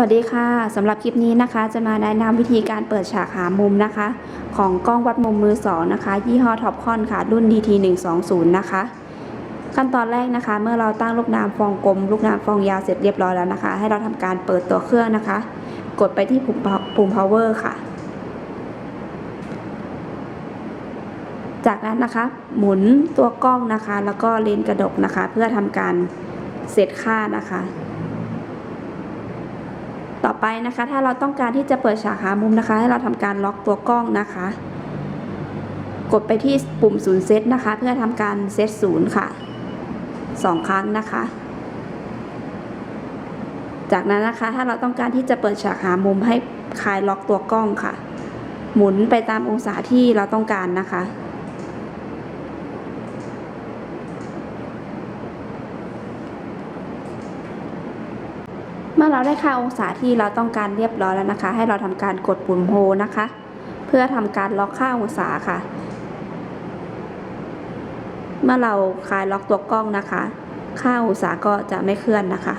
วัสดีค่ะสำหรับคลิปนี้นะคะจะมาแนะนำวิธีการเปิดฉากหามุมนะคะ ของกล้องวัดมุมมือสองนะคะ ยี่ห้อท็อปคอนค่ะ รุ่น DT 1 2 0นะคะ ขั้นตอนแรกนะคะ เมื่อเราตั้งลูกน้ำฟองกลม ลูกน้ำฟองยาวเสร็จเรียบร้อยแล้วนะคะ ให้เราทำการเปิดตัวเครื่องนะคะ กดไปที่ปุ่มปุ่ม power ค่ะ จากนั้นนะคะ หมุนตัวกล้องนะคะ แล้วก็เลนกระดกนะคะ เพื่อทำการเซตค่านะคะ ต่อไปนะคะ ถ้าเราต้องการที่จะเปิดฉากหามุมนะคะ ให้เราทำการล็อกตัวกล้องนะคะ กดไปที่ปุ่มศูนย์เซตนะคะ เพื่อทำการเซตศูนย์ค่ะสองครั้งนะคะ จากนั้นนะคะ ถ้าเราต้องการที่จะเปิดฉากหามุมให้คลายล็อกตัวกล้องค่ะ หมุนไปตามองศาที่เราต้องการนะคะ มื่อเราได้ค่าองศาที่เราต้องการเรียบร้อยแล้วนะคะ ให้เราทำการกดปุ่มโฮนะคะ เพื่อทำการล็อกค่าองศาค่ะ เมื่อเราคลายล็อกตัวกล้องนะคะ ค่าองศาก็จะไม่เคลื่อนนะคะ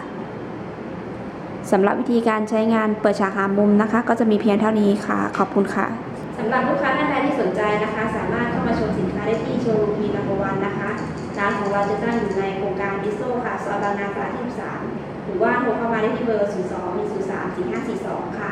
สำหรับวิธีการใช้งานเปิดฉากหามุมนะคะ ก็จะมีเพียงเท่านี้ค่ะ ขอบคุณค่ะสำหรับลูกค้าท่านใดที่สนใจนะคะ สามารถเข้ามาชมสินค้าได้ที่โชว์ รูมพีนัมเบอร์วันนะคะร้านของเราจะตั้งอยู่ในโครงการดิโซค่ะซอยบางนาตราที่13หรือว่าโทรเข้ามาได้ที่เบอร์ 02 103 4542 ค่ะ